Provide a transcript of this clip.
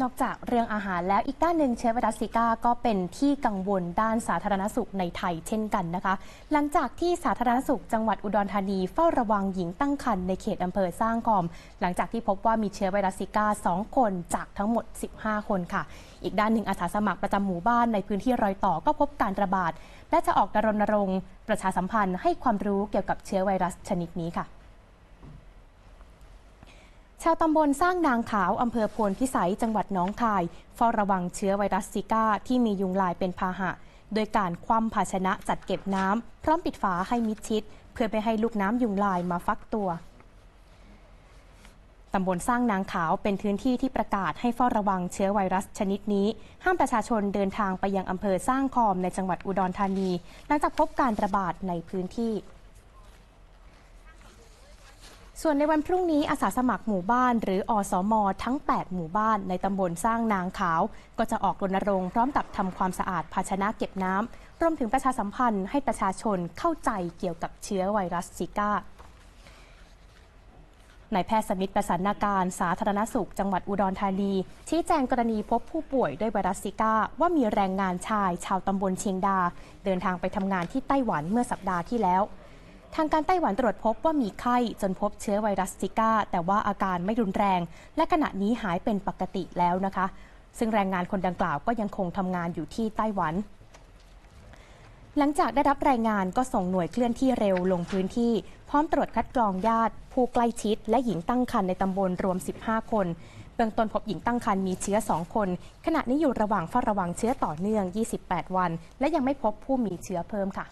นอกจากเรื่องอาหารแล้วอีกด้านหนึ่งเชื้อไวรัสซิก้าก็เป็นที่กังวลด้านสาธารณสุขในไทยเช่นกันนะคะ หลังจากที่สาธารณสุขจังหวัดอุดรธานีเฝ้าระวังหญิงตั้งครรภ์ในเขตอำเภอสร้างคอม หลังจากที่พบว่ามีเชื้อไวรัสซิก้า 2 คนจากทั้งหมด 15 คนค่ะ อีกด้านหนึ่งอาสาสมัครประจำหมู่บ้านในพื้นที่รอยต่อก็พบการระบาด และจะออกรณรงค์ประชาสัมพันธ์ให้ความรู้เกี่ยวกับเชื้อไวรัสชนิดนี้ค่ะ ชาวตำบลสร้างนางขาวอำเภอพวนพิสัยจังหวัดน้องคายเฝ้าระวังเชื้อไวรัสซิก้า ที่มียุงลายเป็นพาหะ โดยการคว่ำภาชนะจัดเก็บน้ำ พร้อมปิดฝาให้มิดชิด เพื่อไม่ให้ลูกน้ำยุงลายมาฟักตัวตำบลสร้างนางขาวเป็นพื้นที่ที่ประกาศให้เฝ้าระวังเชื้อไวรัสชนิดนี้ ห้ามประชาชนเดินทางไปยังอำเภอสร้างคอมในจังหวัดอุดรธานี หลังจากพบการระบาดในพื้นที่ ส่วนในวันพรุ่งนี้อาสาสมัครหมู่บ้านหรืออสม ทั้ง 8 หมู่บ้านในตำบลสร้างนางขาว ก็จะออกรณรงค์พร้อมกับทำความสะอาดภาชนะเก็บน้ำรวมถึงประชาสัมพันธ์ให้ประชาชนเข้าใจเกี่ยวกับเชื้อไวรัสซิก้านายแพทย์สมิทธ์ประสานาการสาธารณสุข จังหวัดอุดรธานี ชี้แจงกรณีพบผู้ป่วยด้วยไวรัสซิก้า ว่ามีแรงงานชาย ชาวตำบลเชียงดา เดินทางไปทำงานที่ไต้หวันเมื่อสัปดาห์ที่แล้ว ทางการไต้หวันตรวจพบว่ามีไข้จนพบเชื้อไวรัสซิก้า แต่ว่าอาการไม่รุนแรง และขณะนี้หายเป็นปกติแล้วนะคะ ซึ่งแรงงานคนดังกล่าวก็ยังคงทำงานอยู่ที่ไต้หวันหลังจากได้รับรายงานก็ส่งหน่วยเคลื่อนที่เร็วลงพื้นที่ พร้อมตรวจคัดกรองญาติ ผู้ใกล้ชิด และหญิงตั้งครรภ์ในตำบลรวม 15 คน เบื้องต้นพบหญิงตั้งครรภ์มีเชื้อ 2 คน ขณะนี้อยู่ระหว่างเฝ้าระวังเชื้อต่อเนื่อง 28 วัน และยังไม่พบผู้มีเชื้อเพิ่มค่ะ